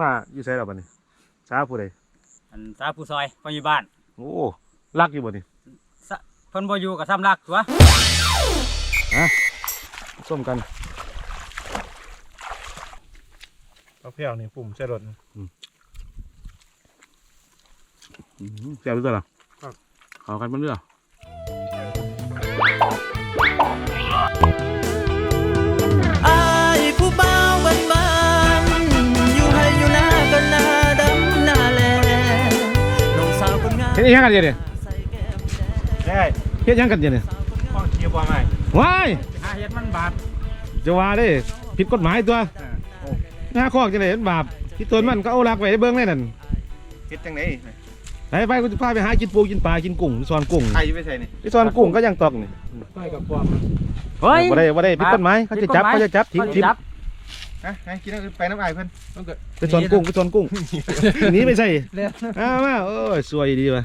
มาอยู่ไสแล้วบัดนี้ช้าผู้ใดอันตาผู้ซอยพ่ออยู่บ้านโอ้รักอยู่บ่นี่สะเพิ่นบ่อยู่ก็ซ้ำรักตัวส้มกัน เอาเพียวนี่ปุ่มใช่รถ อืมแซ่บด้วยล่ะครับ เอากันมันเด้ออ เฮ็ดอีหยังกันเดี๋ยวนี้ใส่แก้มแดงได้เฮ็ดหยังกันเดี๋ยวนี้ข้อเกียร์บอลไหมว้ายหาเฮ็ดมันบาดจะว่าเด้ผิดกฎหมายตัวหน้าคอกจังได๋เห็นบาปที่ตนมันก็เอาลักไว้ให้เบิ่งแน่นั่นคิดจังไหนไปไปกูจะพาไปหากินปูกินปลากินกุ้งสอนกุ้งใครไปใส่นี่ไปสอนกุ้งก็ยังตอกนี่ใส่กับความเฮ้ยบ่ได้บ่ได้ผิดกฎหมายเขาจะจับเขาจะจับทิ้งทิ้ง จับฮะให้กินไปน้ำไอ้เพิ่นต้องเกิดไปสอนกุ้งไปสอนกุ้งหนีไม่ใช่เอามาโอ้ยสวยดีว่ะ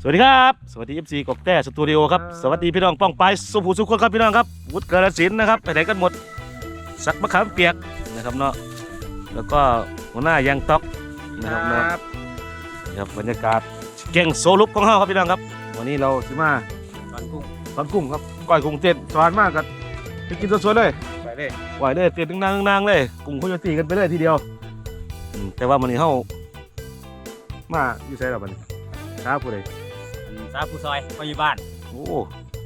สวัสดีครับ สวัสดีเอฟซีกบแต้สตูดิโอครับ สวัสดีพี่น้องป้องไปสุภูสุขคนครับพี่น้องครับวุฒิกาลสินธุ์นะครับไปไหนกันหมดสักมะขามเปียกนะครับเนาะแล้วก็หัวหน้ายางต๊อกนะครับเนาะนี่ครับบรรยากาศเก่งโซลุปของเฮาครับพี่น้องครับ วันนี้เราสิมาสอนกุ้งสอนกุ้งครับก้อยกุ้งเต้นสอนมากครับ ไปกินสดๆเลยไปเลยไหวเลยเตียนนางนางๆเลยกลุ่มโคโยตีกันไปเลยทีเดียวอืมแต่ว่ามันนี้เฮามาอยู่ไสแล้วบัดนี้ช้าผู้ใดอันตาผู้ซอยพ่ออยู่บ้านโอ้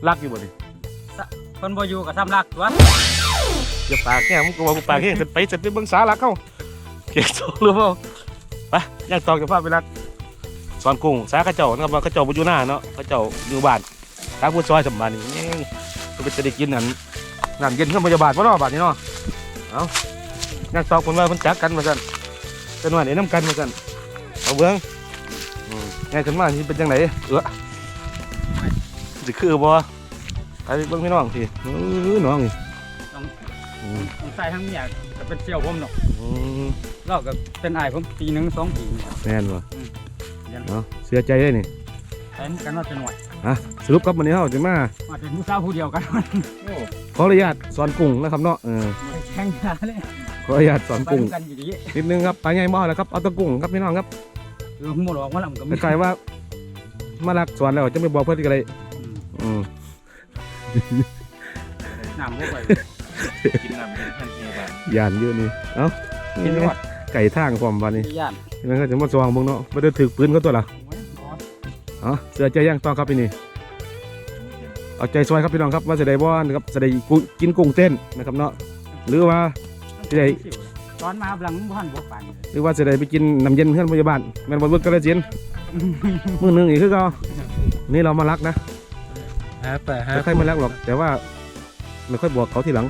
รักอยู่บ่นี่เพิ่นบ่อยู่ก็ซ้ำรักตัวอย่าปากแง่มึงก็ว่ามึงปากแง่เสร็จไปเสร็จไปเบิ่งสารักเข้าเก่งโซหรือเปล่าไปย่างตอกจะพาไปรักสอนกุ้งสาเขาเจ้านะครับว่าเขาเจ้าบ่อยู่หน้าเนาะเขาเจ้าอยู่บ้านทางผู้ซอยสำบานนี่แม่งก็ไปจะได้กินนั่น น้ำเย็นเครื่องพยาบาลบ่เนาะบาดนี้เนาะเอาย่างตอกเพิ่นว่าเพิ่นจักกันว่าซั่นเพิ่นว่าได้นํกันว่าซั่นเอาเบิ่งอืมไงขึ้นมาที่เป็นจังไหนเออสิคือบ่ไปเบิ่งพี่น้องสิเออน้องนี่อืมต้องใส่ทั้งเมียก็เป็นเสี่ยวผมเนาะอืมเราก็เป็นอ้ายผมปีหนึงสองปีนี่ครับแม่นบ่เรียนเนาะเสียใจเลยนี่แทนกันว่าจะหน่วยอะ สรุปครับวันนี้เฮาจะมามาเป็นผู้สาวผู้เดียวกันขออนุญาตสอนกุ้งนะครับเนาะเออแข่งกันเลยขออนุญาตสอนไปกุ้งกันอยู่ดีนิดนึงครับไปไงบ่แล้วครับเอาแตะกุ้งครับพี่น้องครับเออหมดออกมาแล้วมันก็มีคล้ายๆว่า มารักสอนแล้วจะไม่บอกเพิ่นก็ได้อืมอืมน้ำบ่ไปกินน้ำเป็นทันทีบ้างย่านอยู่นี่เอ้ากินหมดไก่ทางพร้อมบัดนี้ย่านนั่นก็จะมาสว่างเบิ่งเนาะบ่ได้ถึกปืนเขาตัวล่ะโอ้ยบ่อ๋อเสือใจย่างต้องครับพี่นี่ เอาใจซอยครับพี่น้องครับว่าจะได้บ่นะครับจะได้กุกินกุ้งเต้นนะครับเนาะหรือว่าที่ไหนตอนมาหลังบ้านบ่ปานเลยหรือว่าจะได้ไปกินน้ำเย็นเพื่อนพยาบาลแม่นบ่เบิ่งกระเจียนมื้อหนึงอีกคือเก็นี่เรามารักนะฮะแต่ฮะไม่ค่อยมารักหรอก แต่ว่าไม่ค่อยบอกเขาทีหลัง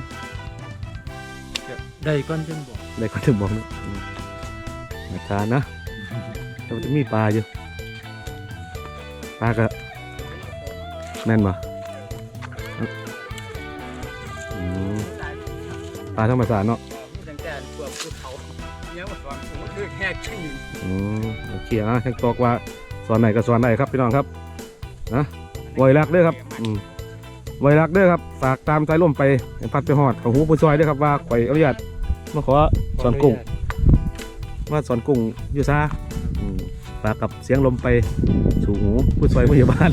ได้ก้อนจึงบอกได้ก็ถึงบอกนะอืมอาจารย์นะแต่มันจะมีปลาอยู่ปลาก็แม่นบ่อื ปลาธรรมชาติเนาะตั้งแต่พวกผู้เขาเนี่ยมาสอนผมก็คือแหกขี้อืมโอเคอะช่างตอกว่าสอนไหนก็สอนได้ครับพี่น้องครับนะไวรักเด้อครับอืมไวรักเด้อครับฝากตามสายลมไปให้พัดไปหอดของหูผู้ซอยเด้อครับว่าข่อยอนุญาตมาขอสอนกุ้งมาสอนกุ้งอยู่ซาอืมฝากกับเสียงลมไปสู่หูผู้ซอยพยาบาล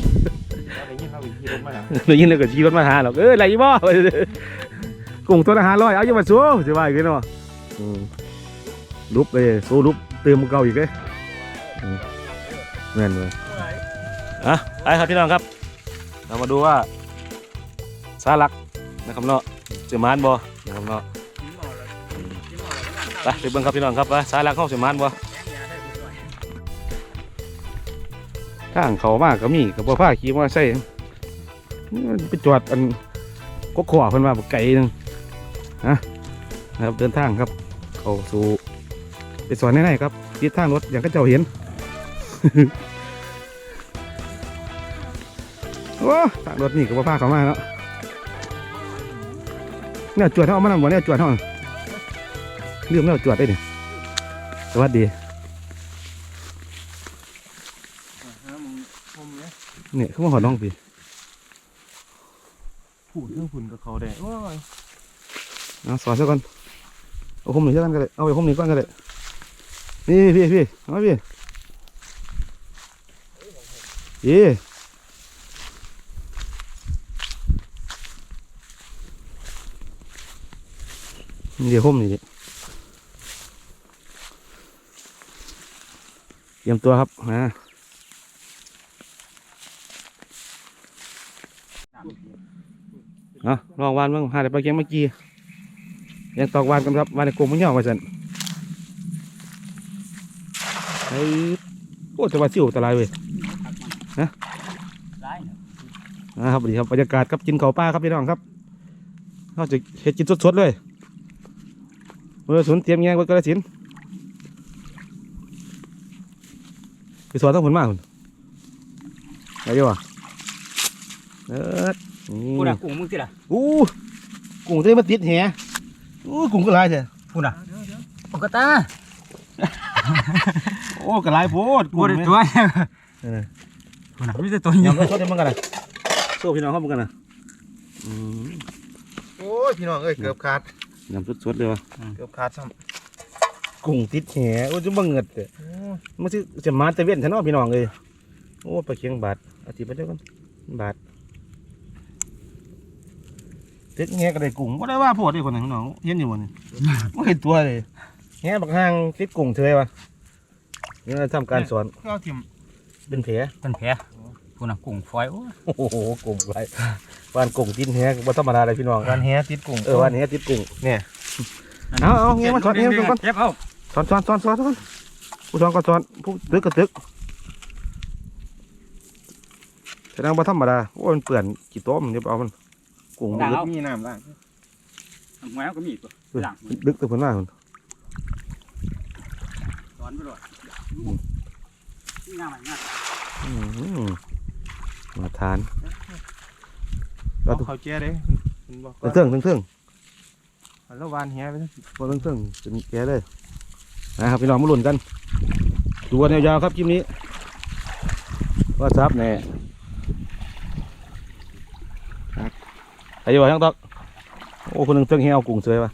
ได้ยินเขาอีกทีรถมาหาได้ยินแล้วก็ขี่รถมาหาหรอกเอ้ยไรบ่ กุ้งตัวละห้าร้อยเอาอย่ามาสู้จะว่าอีกเนาะอืมลุบเลยสู้ลุบเติมเก่าอีกเลยอืมแม่นเลยอะไปครับพี่น้องครับ เรามาดูว่าสาลักนะครับเนาะเสือมานบ่นะครับเนาะอืมไปไปเบิ่งครับพี่น้องครับว่าสาลักเข้าเสือมานบ่ข้างเขามากก็มีกับบ่ผ้าขี่มอเตอร์ไซค์ไปจอดอันก็ขวเพิ่นว่าบ่ไกลหนึง นะนะครับเดินทางครับ เข้าสู่ไปสอนง่ายๆครับทิศทางรถอย่างก็เจ้าเห็นโอ้ทางรถนี่ก็บ่พาเขามาเนาะเนี่ยจวดเท่ามันบ่เนี่ยจวดเท่าเรื่องแล้วจวดได้นี่สวัสดีเนี่ยเขามาหอน้องพี่ผูดเรื่องฝุ่นกับเขาได้โอ้ย เอาสอนซะก่อนเอาคมหนึ่งเท่ากันก็ได้เอาไปคมหนึ่งก้อนก็ได้นี่พี่พี่เอามาพี่พี่เดี๋ยวคมนี่เตรียมตัวครับนะเอาลองวานเบ้างหาแต่ปลาเค็งเมื่อกี้ ยังตอกวานกันครับวานในกลมมันย่อมาสันไอ้โอ้แต่ว่าซิวอันตรายเว้ยได้นะครับสวัสดีครับบรรยากาศครับกินข้าวปลาครับพี่น้องครับเราจะเฮ็ดกินสดๆเลยเมื่อสนเตรียมแงงไว้กระสินธุ์ไปสอนต้องผลมากคุณอะไรอยู่วะเออนี่พูดอะกุ้งมึงสิล่ะอู้กุ้งเต้มาติดแห อู้กุ้งก็หลายเถอะพูดอะปกติโอ้ก็หลายโพดพูดตัวเออพูดอะไม่ใช่ตัวยนี้ำก็สดได้เหมือนกันนะสู้พี่น้องเขาเหมือนกันนะอืมโอ้ยพี่น้องเอ้ยเกือบขาดยำสดๆเลยวะเกือบขาดซ้กุ้งติดแหโอ้จะบังเงิดเลยมันจะจะมาแต่เว้นแทนอพี่น้องเลยโอ้ปลาเคียงบาทเอาทิตย์ไปเด้วยกันบาท ติดแหก็ได้กุ้งก็ได้ว่าโพดด้วยคนนึงพี่น้องเห็นอยู่วันนี้ไม่เห็นตัวเลยแหบักห้างติดกุ้งเทยวะนี่เราทำการสอนำเอาทิมเป็นแผลเป็นแผลพูดอะกุ้งฝอยโอ้ยโอ้โหกุ้งไรวานกุ้งติดแหก็บ่ธรรมดาเลยพี่น้องการแฮติดกุ้งเออวานแหติดกุ้งเนี่ยเอาเอาเงี้ยมาสอนเงี้ยมาก่อนเจ็บเอาสอนสอนสอนสอนสอนผู้สอนก็สอนผู้ตึกก็ตึกแสดงว่าธรรมดาโอ้ยมันเปื่อนกี่โต๊ะมันเดี๋ยวเอามัน กุ้งมันลึกมีน้ำล้างหวยก็มีตัวหลังลึกตัวคนหน้าคนสอนไปเลยนี่งามงามอื้อหือมาทานเราเขาแจ้เด้มันบอกว่าเทิงเทิงเทิงแล้ววานแฮไปทั้งบอเทิงเทิงเป็นแกเลยนะครับพี่น้องมาลุ้นกันดูกันยาวๆครับคลิปนี้ว่าซับแน่ครับ ใครอยู่บ้างตอกโอ้คนหนึ่งเทิงเฮียเอากุ้งเสยปะ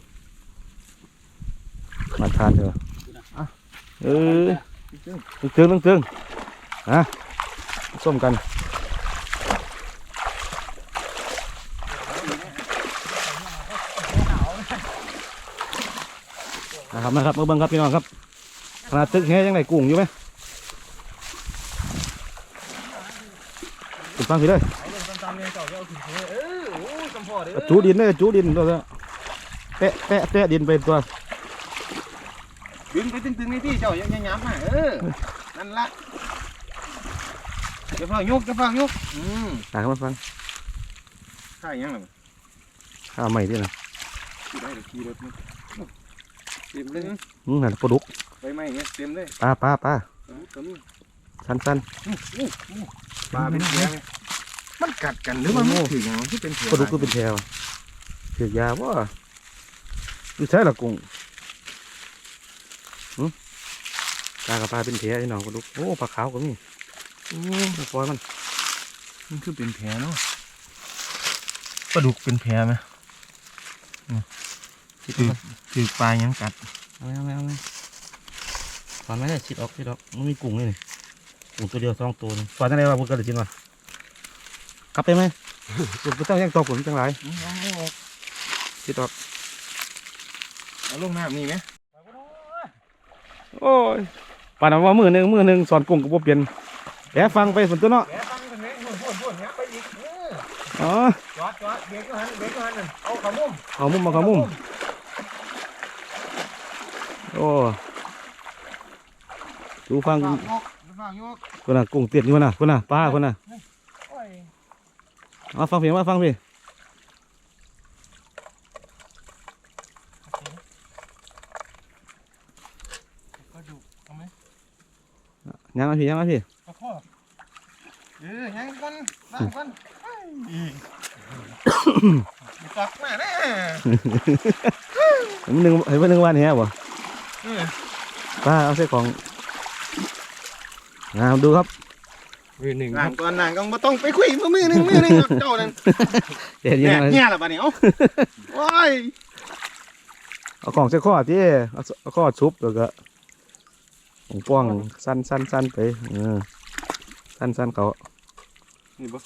มาทานเถอะเออตึงตึงตึงตึงฮะส้มกันนะครับนะครับมาเบิ่งครับพี่น้องครับขนาดตึกแห่ยังไงกุ้งอยู่ไหมติดฟังพี่เลยเจ้าจะเอาถึงเออโอ้ ยจำพอเด้อจูดินเลยจูดินตัวละแตะแตะแตะดินไปตัวดึงไปตึงๆนี่ที่เจ้ายังยังย้ำมาเออนั่นละจะฟังยกจะฟังยกอืมตายมาฟังข้ายังไงข้าวใหม่ด้วยนะขี่ได้หรือขี่รถนี่เต็มเลยอืมนั่นปลาดุกไปไหมเนี่ยเต็มเลยปลาปลาปลาตัวนี้สั้นสั้นปลาเป็นแผลไหม มันกัดกันหรือมันไม่ถึงอย่างที่เป็นแผลปลาดุกก็เป็นแถวเสียยาว่าดูใช่หรอกุ้งหืมปลากับปลาเป็นแถวไอ้น้องปลาดุกโอ้ปลาขาวก็มีโอ้ปล่อยมัน มันคือเป็นแผลเนาะปลาดุกเป็นแผลไหมคือคือปลายังกัดเอาไม่เอาไม่เอาไม่ตอนไม่ได้ชิดออกชิดออกมันมีกุ้งเลยนี่กุ้งตัวเดียวสองตัวนี่ตอนนั้นอะไรวะพวกกระดิ่งวะ กลับไปไหมกุ้งตัวเจ้ายังตัวผมจังไรชิดออกเอาลงน้ำนี่ไหมโอ้ยป่านนั้นว่ามือหนึ่งมือหนึ่งสอนกุ้งกับบ่เปลี่ยนแอบฟังไปฝนตัวเนาะแผลตั้งกันไหมพูดพูดพูดไปอีกอ๋อจอดจอดเบรกก็หันเบรกก็หันนั่นเอาขามุมเอามุมมาเอามุมโอ้ดูฟังฝากยกฝากยกคนน่ะกุ้งเตียดอยู่น่ะคนน่ะปลาคนน่ะโอ้ย เอาฟังเพียงมาฟังพี่ก็ดูเอาไหมยังมาพี่ยังมาพี่กระเพาะเออยังกันนั่งกันตักมาแน่เห็นมันหนึ่งเห็นมันหนึ่งวันแฮะบ่เออปลาเอาใส่ของงามดูครับ มือหนึ่งนั่งก่อนนั่งก็มาต้องไปคุยมือมือหนึ่งมือหนึ่งเจ้านั่นเดี๋ยวเนี่ยยังไงเนี่ยละบ้านี้เอ้าว้ายเอาของใส่ข้อที่เอาเอาข้อชุบแล้วก็ของป้องสั้นสั้นสั้นไปเออสั้นสั้นเขานี่บ่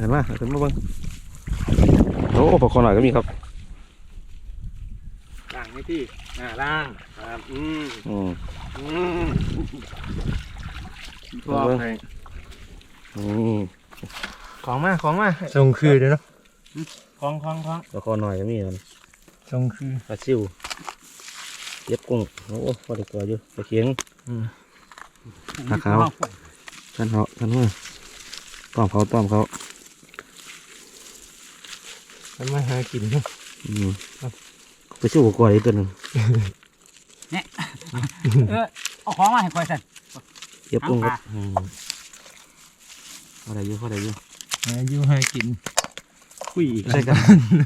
เห็นไหมเห็นมาเบ้างโอ้ปลาคอหน่อยก็มีครับล่างนี่พี่ อ่าล่างครับอืมอืมอืมชอบให้นี่ของมาของมาทรงคือเด้อเนาะของของของปลาคอหน่อยก็มีครับทรงคือปลาซิวเย็บกุ้งโอ้พอได้ตัวอยู่ปลาเคียงปลาขาวท่านเขาท่านว่าต้อมเขาต้อมเขามันมาหากินเนาะอืม ไปซิวกว่าอีกตัวหนึ่งเออเอาของมาให้คอยสั่น เย็บกุ้งครับเอาปลา อืมพอได้อยู่พอได้อยู่หาอยู่หากินคุยอีกใช่กัน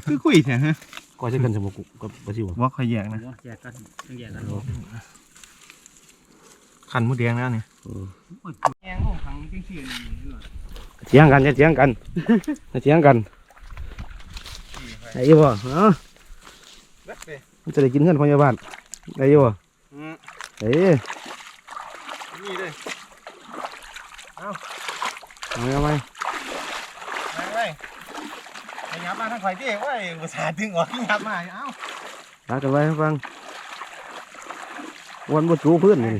คือคุยแท้ฮะก็ใช่กันสมกุกับปลาซิวว่าขอยแยกนะแยกกันต้องแยกกันขันหมูแดงแล้วเนี่ยอืมแยงของขังจริงๆนี่เหรอเถียงกันจะเถียงกันจะเถียงกันไอ้ยี่บ่เนาะเบ็ดไป มันจะได้กินเงินพยาบาลไอ้ยี่บ่อืมเอ้ยนี่เลยเอาไหมเอาไหมไปไปไปยับมาทางข่อยที่เว้ยอุตส่าห์ดึงออกที่ยับมาเอ้าตากันไว้ให้ฟังวันบ่จูเพื่อนนี่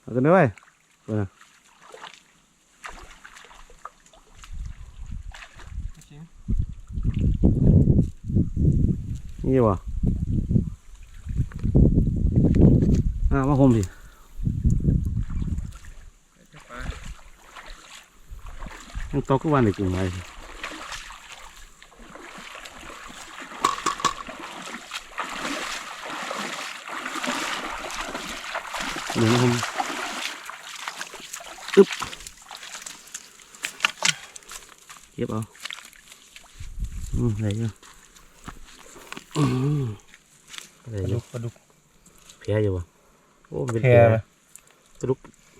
เอากันด้วยเออ นี่บ่อ่ามาคมสิยังตกก็วันได้กินไห ได้ปลาอดุยู่กปลาดุก แผลอยู่วะโอ้มันเป็นแผแผลลไหมสรุป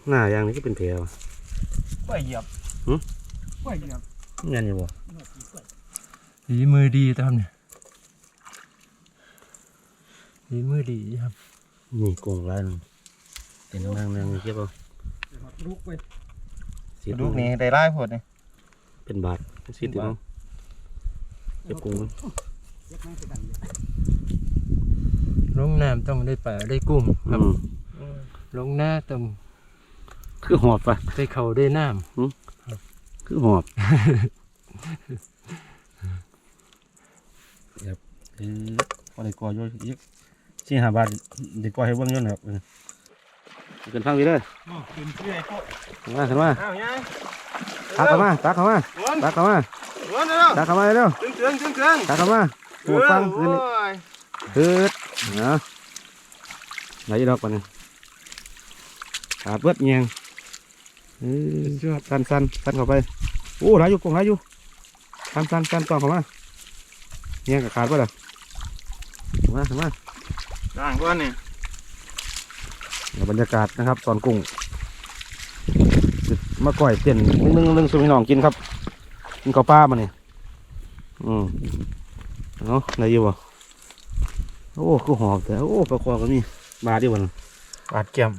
หน้าอย่างนี้ก็เป็นแผลวะ กล้วยเหยียบหืมกล้วยเหยียบงั้นอยู่บ่ดีมือดีตามเนี่ยดีมือดีครับนี่กงลายหนึงเป็นนางนางเก็บเอาลูกเว้ยสีปลาดุกนี่ได้ไล่ผดนี่เป็นบาทสีติดเอาเก็บกงมันแยกไม่ใช่กัน ลงน้ำต้องได้ปลาได้กุ้งครับอืมลงหน้าต้องคือหอบปะได้เขาได้น้คือหอบครับเออพอได้กออยู่อีกสี่ห้าบาทได้กอให้เบิ่งอยู่นะครับเออเกินฟังไปเลยอ๋อขึ้นเชื่อยพวกขึ้นมาขึ้นมาอ้าวยังตักเข้ามาตักเข้ามาวนตักเข้ามาวนเร็วตักเข้ามาเร็วตึงตึงตึงตึงตักเข้ามาหมดฟังคืนนี้โอ้ยคืดเนาะไหนดอกปะเนี่ยขาดเบิดเงียงเออสันสันสันเข้าไปโอ้หลายอยู่กงหลายอยู่สันสันสันต้องเข้ามาเงียงกับขาดเบิดอะเข้ามาเข้ามาด่างก้อนนี่เดี๋ยวบรรยากาศนะครับสอนกุ้งมาก่อยเต้นนึ่งนึ่งนึ่งสุพี่น้องกินครับกินข้าวปลามาเนี่ยอืมเนาะไหนอยู่บ่ โอ้คือหอบแต่โอ้ปลาคอก็มีบาดดีบ่นะบาดเกี่ยม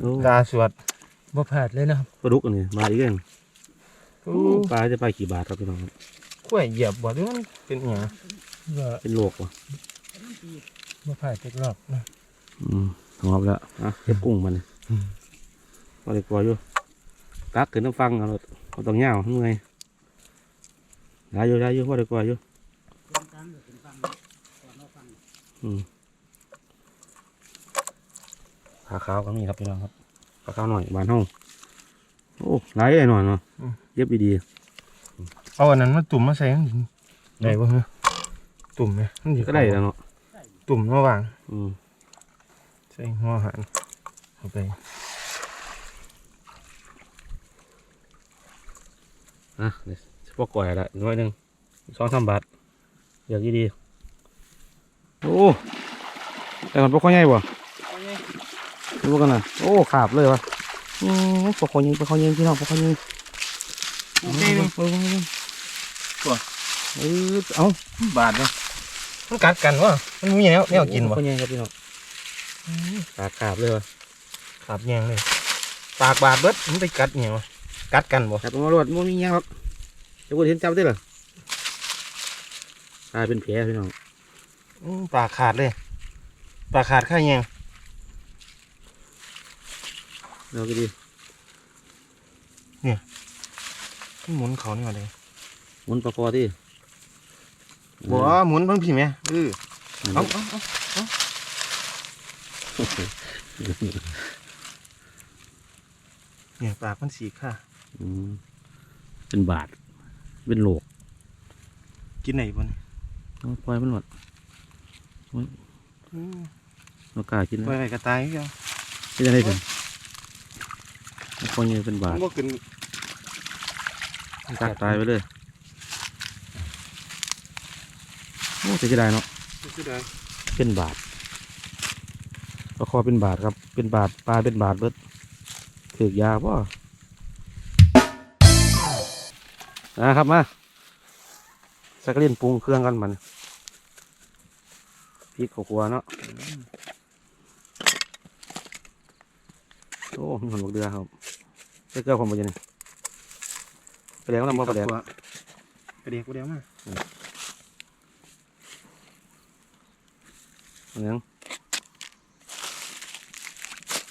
โอ้ตาสวดำบ่ผาดเลยนะครับปลาดุกอันนี้บาดอีกแล้วโอ้ปลาจะไปกี่บาทครับพี่น้องครับกล้วยเหยียบบ่หรือมันเป็นหยังว่าเป็นโลกวะบ่ผาดจักรอบนะอืมหอบแล้วอะเก็บกุ้งมันพอได้กลัวอยู่ตักขึ้นน้ำฟังเอารถเอาต้องเงาเมื่อยได้อยู่ได้อยู่พอได้กลัวอยู่อืม ปลาขาวก็มีครับพี่น้องครับปลาขาวหน่อยบานห้องโอ้หลายเลยหน่อยเนาะเย็บดีเอาอันนั้นมาตุ่มมาใส่ข้างหินได้บ่ฮะตุ่มไหมมันสิๆก็ได้แล้วเนาะตุ่มมาวางอืมใส่หัวอาหารเข้าไปอะเดี๋ยวเฉพาะก่อยละน้อยหนึ่งสองสามบาทอยากยี่ดี โอ้แต่มันพวกข้อใหญ่บ่ดูกันนะโอ้ขาบเลยวะอืมปลาคอยิงปลาคอยิงพี่น้องปลาคอยิงโอเคหนึงเออเออตัวเออเอาบาทเลยมันกัดกันวะมันมีแนวแนวกินปวะลาคอยิงครับพี่น้องปลาขาบเลยวะขาบแยงเลยปากบาดเบิดมันไปกัดเนี่ยวะกัดกันบ่ขาบมาโลดมันมีหยังหรอกจะพูดเห็นจับได้เหรอตายเป็นแผลพี่น้อง อืมปากขาดเลยปากขาดข้าแยงเราก็ดีหมุนเขานี่มาเลยหมุนปลาคอที่บ่หมุนเพิ่งพี่แม่เออเอาเอาเอาเนี่ยปากมันสีค่ะอืมเป็นบาทเป็นโหลก กินไหนบ่เนี่ยเอาปล่อยมันหมด เรากล้ากินไปนะไปกระต่ายเดียวไม่ได้ถึงคนยังเป็นบาทบ่ขึ้นตักตายไปเลยโอ้จะจะได้เนาะคือได้เป็นบาทปลาคอเป็นบาทครับ เป็นบาทปลาเป็นบาทเบิดถือกยาป่ะนะครับมาสักเล่นปรุงเครื่องกันมัน พริกข้าวคั่วเนาะโอ้มีคนบอกเดือครับเจ้าเกลือผมไปยังไงไปแล้วน้ำมันไปแล้วกระเดียกกระเดียวมาอันยัง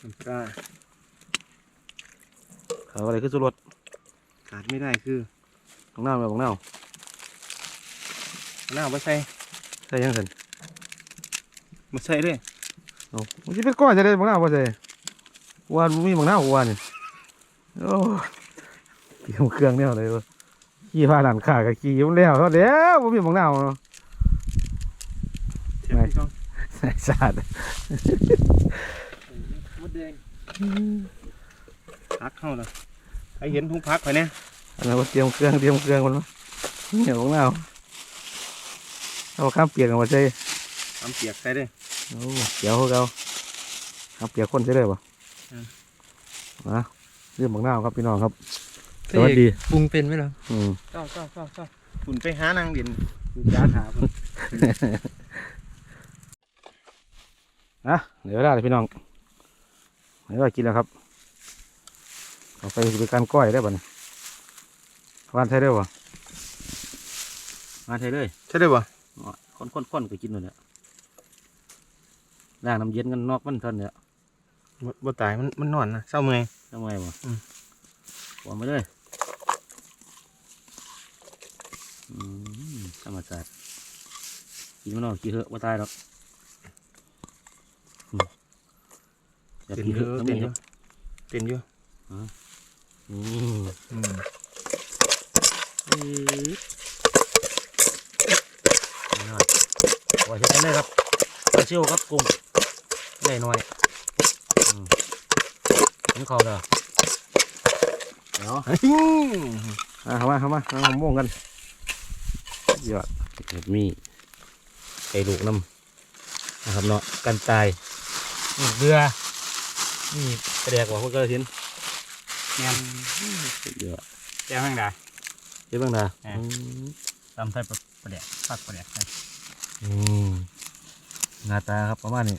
น้ำปลาเขาอะไรคือสุรสขาดไม่ได้คือของน้าแบบของน้าหน้าบ่ใส่ใช่ยังสั นบ่ใส่เลยโอ้มันจะเป็นก้อนจะได้ของน้าป่ะใช่วานมีของน้าของวานนี่โอ้เตรียมเครื่องเนี่ยเลยเว้ยขี่พาหลานขากับขี่มันแล้วเท่าเดียวผมมีของน้าเนาะเทียบพี่ก้องใส่สาดมดแดงพักเข้าเลยไอเห็นถุงพักไปเนี่ยอันนั้นว่าเตรียมเครื่องเตรียมเครื่องมันวะเนี่ยของน้าเอาข้ามเปียกกันมาใช่ทำเปียกใส่เลย โอ้เดี๋ยวเขาข้ามเปียกคนใช่เลยป่ะอืมมาเรื่องของน้าครับพี่น้องครับ สวัสดีปรุงเป็นไหมล่ะอืมเจ้าเจ้าเจ้าเจ้าฝุ่นไปหานางเด่นจ้าขาพุ่นนะเดี๋ยวได้เลยพี่น้องเดี๋ยวได้กินแล้วครับเอาไปเป็นการก้อยได้ป่ะเนี่ยวานไทยได้ป่ะวานไทยเลยใช่ได้ป่ะคนคนคนก็กินเลยเนี่ย ล้างน้ำเย็นกันนอกมันเท่านั้นเนี่ยบ่ตายมันมันนอนนะเศร้าเมื่อยทำไมวะอืม วางไปเลยอืมธรรมชาติกินมันเนอกกินเถอะว่าตายหรอกอืมอยากเต้นกินเยเถอะอะต้องเต้มีนเยเถอะอะเต้นเยอะอืมอืมนี่หน่อยปล่อยเสร็จกันเลยครับ ชียวครับกุ้งใหญ่หน่อยอืมนี่เขาเด้อเดี๋ยวมาเข้ามาเข้ามาเอาหอมม่วงกันยอดเห็ดมีไก่ลูกน้ำนะครับเนาะกันตายนี่เรือนี่กระเดียกว่าพวกกระสินงานเยอะแจ้งแม่งได้เยอะบ้างนะแหม่ตำใส่ประเดี๋ยวฟักประเดี๋ยวอืม หน้าตาครับประมาณนี้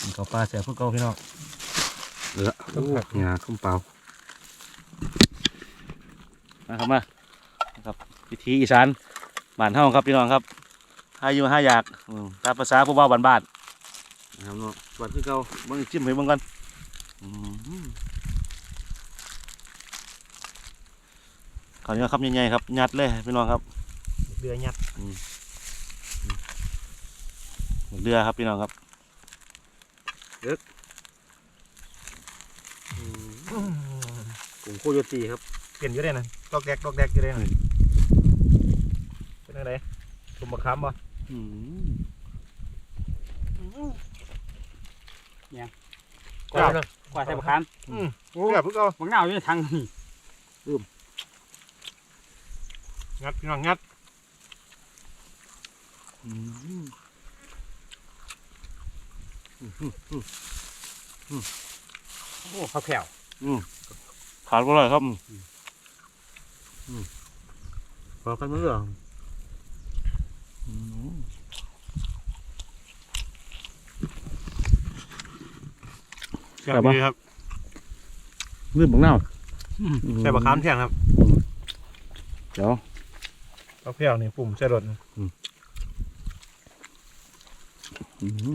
กินข้าวปลาเสียพวกเก่าพี่น้องเหลือโอ้งาข้าวเปล่ามาครับมานะครับพิธีอีสานบ้านเฮาครับพี่น้องครับหาอยู่หาอยากอืมตามภาษาผู้เบาบ้านๆนะครับเนาะสวัสดีเก่าเบิ่งจิ้มให้เบิ่งกันอืมขออนุญาตครับใหญ่ๆครับยัดเลยพี่น้องครับเรือยัด เรือครับพี่น้องครับเด็กกลุ่มโคโยตีครับเปลี่ยนอยู่ได้นะดอกแดกดอกแดกอยู่ได้นะเป็นอะไรสมบัติคำบ่อืมกว่าเลยกว่าใส่บะขามอืมเกือบเพิ่งเอาบางหน้าอยู่ในทางนี่งัดพี่น้องงัดอืม โอ้ข้าวแผ่วขาดก็เลยครับพอกันมั้งเหรอแซ่บปะดีครับลืมบังเน่าใส่บะขามเที่ยงครับ เดี๋ยวข้าวแผ่วนี่ปุ่มใส่รถ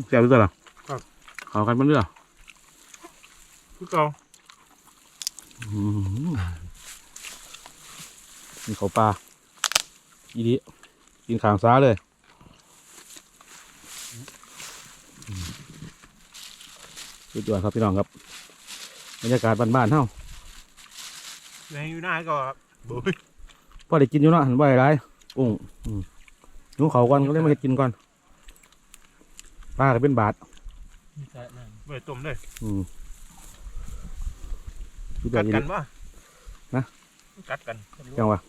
แซ่บด้วยเห รอครับขอกันมั้งเหรอคือเก่ามีเขาวปลาอีดีกินขางซ้าเลยสุดยอดครับพี่น้องครับบรรยากาศบ้านๆเท่าแรงอยู่หน้าก็บุ้ยพอได้กินอยู่เนาะหันบ่อยไรกุ้งอืมหนูเขาก่อนก็เลยมาเฮ็ดกินก่อนปลาก็เป็นบาท ไม่ต้มเลยอืมสุดยอกัดดอีกัดีนปะนะกัดกันจังวะ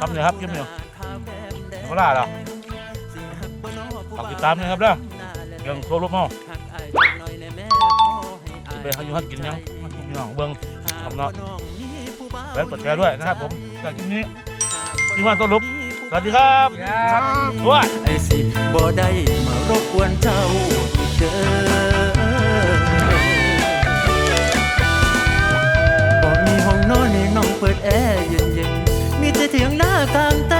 ทำเนี่ยครับคลิปเนี่ยเขาล่าเหรอฝากติดตามนะครับเด้อยังโทรรบเมาไปเขาอยู่ห้างกินยังพี่น้องเบิ้งทำเนาะแล้วกดแชร์ด้วยนะครับผมจากทีนี้ที่ว่าต้นลุกสวัสดีครับด้วยไอสิบ่ได้มารบกวนเจ้าเด้อบ่มีห้องนอนให้น้องเปิดแอร์เย็น canta